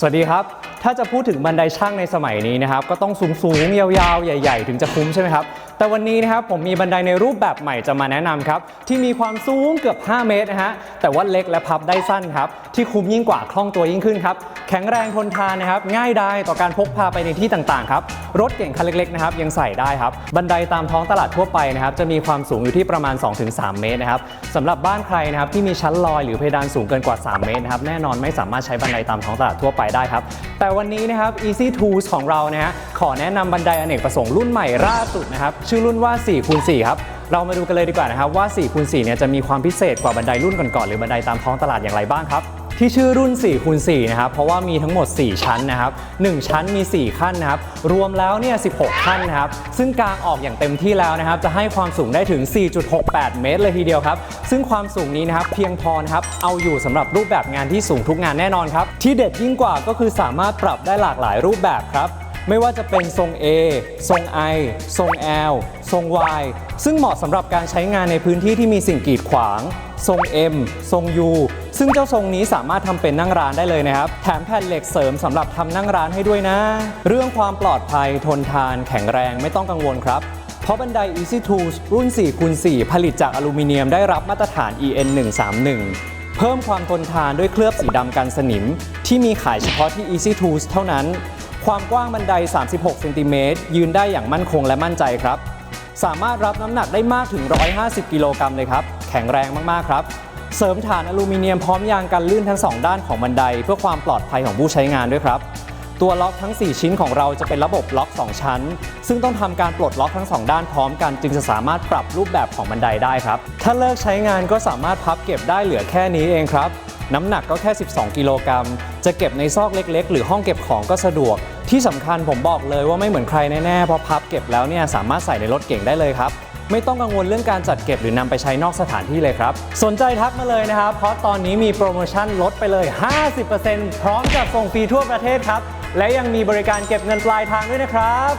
สวัสดีครับ ถ้าจะพูดถึงบันไดช่างในสมัยนี้นะครับ ก็ต้องสูงสูงๆยาวๆ ใหญ่ ๆ ถึงจะคุ้มใช่ไหมครับ แต่วันนี้นะครับผมมีบันไดในรูปแบบใหม่จะมาแนะนำครับ ที่มีความสูงเกือบ 5 เมตรนะฮะ แต่ว่าเล็กและพับได้สั้นครับ ที่คุ้มยิ่งกว่าคล่องตัวยิ่งขึ้นครับ แข็งแรงทนทานนะครับ ง่ายดายต่อการพกพาไปในที่ต่างๆครับ รถเก่งคันเล็กๆนะครับยังใส่ได้ครับ บันไดตามท้องตลาดทั่วไปนะครับจะมีความสูงอยู่ที่ประมาณ 2-3 เมตรนะครับสำหรับบ้านใครนะครับที่มีชั้นลอยหรือเพดานสูงเกินกว่า 3 เมตรนะครับแน่นอนไม่สามารถใช้บันไดตามท้องตลาดทั่วไปได้ครับแต่แต่วันนี้นะครับ Easy Tools ของเรานะฮะขอแนะนำบันไดอเนกประสงค์รุ่นใหม่ล่าสุดนะครับ ชื่อรุ่นว่า4คูณ4ครับเรามาดูกันเลยดีกว่านะครับว่า4คูณ4เนี่ยจะมีความพิเศษกว่าบันไดรุ่นก่อนๆหรือบันไดตามท้องตลาดอย่างไรบ้างครับ ที่ชื่อรุ่น4คูณ4นะครับ เพราะว่ามีทั้งหมด 4 ชั้นนะครับ 1 ชั้นมี 4 ขั้นนะครับ รวมแล้วเนี่ย 16 ขั้นนะครับ ซึ่งกางออกอย่างเต็มที่แล้วนะครับ จะให้ความสูงได้ถึง 4.68 เมตรเลยทีเดียวครับ ซึ่งความสูงนี้นะครับเพียงพอนะครับ เอาอยู่สำหรับรูปแบบงานที่สูงทุกงานแน่นอนครับ ที่เด็ดยิ่งกว่าก็คือสามารถปรับได้หลากหลายรูปแบบครับ ไม่ว่าจะเป็นทรง A ทรง I ทรง L ทรง Y ซึ่งเหมาะสำหรับการใช้งานในพื้นที่ที่มีสิ่งกีดขวาง ทรง M ทรง U ซึ่งเจ้าทรงนี้สามารถทำเป็นนั่งร้านได้เลยนะครับ แถมแผ่นเหล็กเสริมสำหรับทำนั่งร้านให้ด้วยนะ เรื่องความปลอดภัยทนทาน แข็งแรงไม่ต้องกังวลครับเพราะบันได Easy Tools รุ่น4คูณ4ผลิตจากอลูมิเนียมได้รับมาตรฐาน EN 131เพิ่มความทนทานด้วยเคลือบสีดำกันสนิม ที่มีขายเฉพาะที่ Easy Tools เท่านั้น ความกว้างบันได 36 เซนติเมตรยืนได้อย่างมั่นคงและมั่นใจครับ สามารถรับน้ำหนักได้มากถึง 150 กิโลกรัมเลยครับ แข็งแรงมาก ๆ ครับ เสริมฐานอลูมิเนียมพร้อมยางกันลื่นทั้ง 2 ด้านของบันได เพื่อความปลอดภัยของผู้ใช้งานด้วยครับ ตัวล็อกทั้ง 4 ชิ้นของเราจะเป็นระบบล็อก 2 ชั้น ซึ่งต้องทำการปลดล็อกทั้ง 2 ด้านพร้อมกัน จึงจะสามารถปรับรูปแบบของบันไดได้ครับ ถ้าเลิกใช้งานก็สามารถพับเก็บได้เหลือแค่นี้เองครับ น้ำหนักก็แค่ 12 กิโลกรัม จะเก็บในซอกเล็ก ๆ หรือห้องเก็บของก็สะดวก ที่สำคัญผมบอกเลยว่าไม่เหมือนใครแน่ๆ เพราะพับเก็บแล้วเนี่ยสามารถใส่ในรถเก่งได้เลยครับ ไม่ต้องกังวลเรื่องการจัดเก็บหรือนำไปใช้นอกสถานที่เลยครับ สนใจทักมาเลยนะครับ เพราะตอนนี้มีโปรโมชั่นลดไปเลย 50%พร้อมกับส่งฟรีทั่วประเทศครับ และยังมีบริการเก็บเงินปลายทางด้วยนะครับ